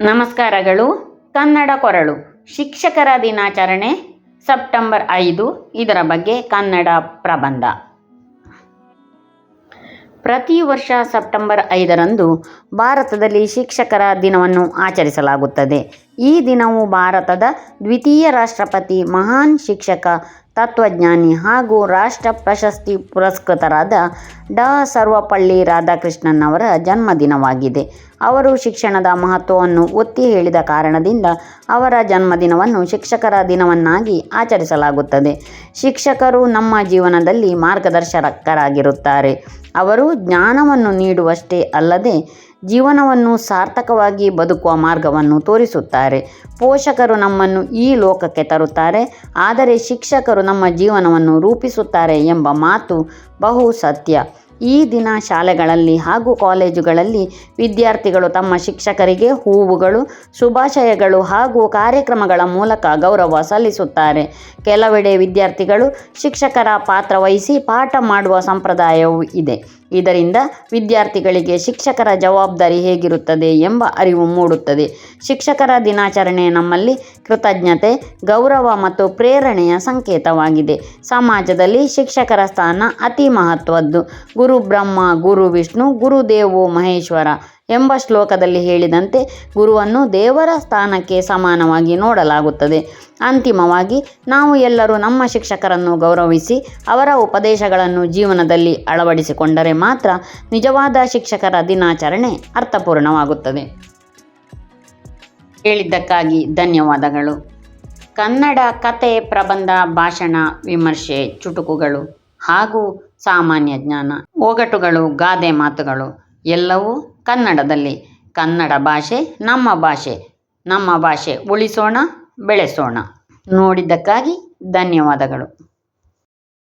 ನಮಸ್ಕಾರಗಳು. ಕನ್ನಡ ಕೊರಳು. ಶಿಕ್ಷಕರ ದಿನಾಚರಣೆ ಸೆಪ್ಟೆಂಬರ್ ಐದು. ಇದರ ಬಗ್ಗೆ ಕನ್ನಡ ಪ್ರಬಂಧ. ಪ್ರತಿ ವರ್ಷ ಸೆಪ್ಟೆಂಬರ್ ಐದರಂದು ಭಾರತದಲ್ಲಿ ಶಿಕ್ಷಕರ ದಿನವನ್ನು ಆಚರಿಸಲಾಗುತ್ತದೆ. ಈ ದಿನವು ಭಾರತದ ದ್ವಿತೀಯ ರಾಷ್ಟ್ರಪತಿ, ಮಹಾನ್ ಶಿಕ್ಷಕ, ತತ್ವಜ್ಞಾನಿ ಹಾಗೂ ರಾಷ್ಟ್ರ ಪ್ರಶಸ್ತಿ ಪುರಸ್ಕೃತರಾದ ಡಾ. ಸರ್ವಪಳ್ಳಿ ರಾಧಾಕೃಷ್ಣನ್ ಅವರ ಜನ್ಮದಿನವಾಗಿದೆ. ಅವರು ಶಿಕ್ಷಣದ ಮಹತ್ವವನ್ನು ಒತ್ತಿ ಹೇಳಿದ ಕಾರಣದಿಂದ ಅವರ ಜನ್ಮದಿನವನ್ನು ಶಿಕ್ಷಕರ ದಿನವನ್ನಾಗಿ ಆಚರಿಸಲಾಗುತ್ತದೆ. ಶಿಕ್ಷಕರು ನಮ್ಮ ಜೀವನದಲ್ಲಿ ಮಾರ್ಗದರ್ಶಕರಾಗಿರುತ್ತಾರೆ. ಅವರು ಜ್ಞಾನವನ್ನು ನೀಡುವಷ್ಟೇ ಅಲ್ಲದೆ ಜೀವನವನ್ನು ಸಾರ್ಥಕವಾಗಿ ಬದುಕುವ ಮಾರ್ಗವನ್ನು ತೋರಿಸುತ್ತಾರೆ. ಪೋಷಕರು ನಮ್ಮನ್ನು ಈ ಲೋಕಕ್ಕೆ ತರುತ್ತಾರೆ, ಆದರೆ ಶಿಕ್ಷಕರು ನಮ್ಮ ಜೀವನವನ್ನು ರೂಪಿಸುತ್ತಾರೆ ಎಂಬ ಮಾತು ಬಹು ಸತ್ಯ. ಈ ದಿನ ಶಾಲೆಗಳಲ್ಲಿ ಹಾಗೂ ಕಾಲೇಜುಗಳಲ್ಲಿ ವಿದ್ಯಾರ್ಥಿಗಳು ತಮ್ಮ ಶಿಕ್ಷಕರಿಗೆ ಹೂವುಗಳು, ಶುಭಾಶಯಗಳು ಹಾಗೂ ಕಾರ್ಯಕ್ರಮಗಳ ಮೂಲಕ ಗೌರವ ಸಲ್ಲಿಸುತ್ತಾರೆ. ಕೆಲವೆಡೆ ವಿದ್ಯಾರ್ಥಿಗಳು ಶಿಕ್ಷಕರ ಪಾತ್ರ ವಹಿಸಿ ಪಾಠ ಮಾಡುವ ಸಂಪ್ರದಾಯವೂ ಇದೆ. ಇದರಿಂದ ವಿದ್ಯಾರ್ಥಿಗಳಿಗೆ ಶಿಕ್ಷಕರ ಜವಾಬ್ದಾರಿ ಹೇಗಿರುತ್ತದೆ ಎಂಬ ಅರಿವು ಮೂಡುತ್ತದೆ. ಶಿಕ್ಷಕರ ದಿನಾಚರಣೆ ನಮ್ಮಲ್ಲಿ ಕೃತಜ್ಞತೆ, ಗೌರವ ಮತ್ತು ಪ್ರೇರಣೆಯ ಸಂಕೇತವಾಗಿದೆ. ಸಮಾಜದಲ್ಲಿ ಶಿಕ್ಷಕರ ಸ್ಥಾನ ಅತಿ ಮಹತ್ವದ್ದು. ಗುರು ಬ್ರಹ್ಮ, ಗುರು ವಿಷ್ಣು, ಗುರುದೇವೋ ಮಹೇಶ್ವರ ಎಂಬ ಶ್ಲೋಕದಲ್ಲಿ ಹೇಳಿದಂತೆ ಗುರುವನ್ನು ದೇವರ ಸ್ಥಾನಕ್ಕೆ ಸಮಾನವಾಗಿ ನೋಡಲಾಗುತ್ತದೆ. ಅಂತಿಮವಾಗಿ, ನಾವು ಎಲ್ಲರೂ ನಮ್ಮ ಶಿಕ್ಷಕರನ್ನು ಗೌರವಿಸಿ, ಅವರ ಉಪದೇಶಗಳನ್ನು ಜೀವನದಲ್ಲಿ ಅಳವಡಿಸಿಕೊಂಡರೆ ಮಾತ್ರ ನಿಜವಾದ ಶಿಕ್ಷಕರ ದಿನಾಚರಣೆ ಅರ್ಥಪೂರ್ಣವಾಗುತ್ತದೆ. ಹೇಳಿದ್ದಕ್ಕಾಗಿ ಧನ್ಯವಾದಗಳು. ಕನ್ನಡ ಕತೆ ಪ್ರಬಂಧ ಭಾಷಣ ವಿಮರ್ಶೆ ಚುಟುಕುಗಳು ಹಾಗೂ ಸಾಮಾನ್ಯ ಜ್ಞಾನ ಒಗಟುಗಳು ಗಾದೆ ಮಾತುಗಳು. ಎಲ್ಲವೂ ಕನ್ನಡದಲ್ಲಿ. ಕನ್ನಡ ಭಾಷೆ ನಮ್ಮ ಭಾಷೆ. ನಮ್ಮ ಭಾಷೆ ಉಳಿಸೋಣ ಬೆಳೆಸೋಣ. ನೋಡಿದ್ದಕ್ಕಾಗಿ ಧನ್ಯವಾದಗಳು.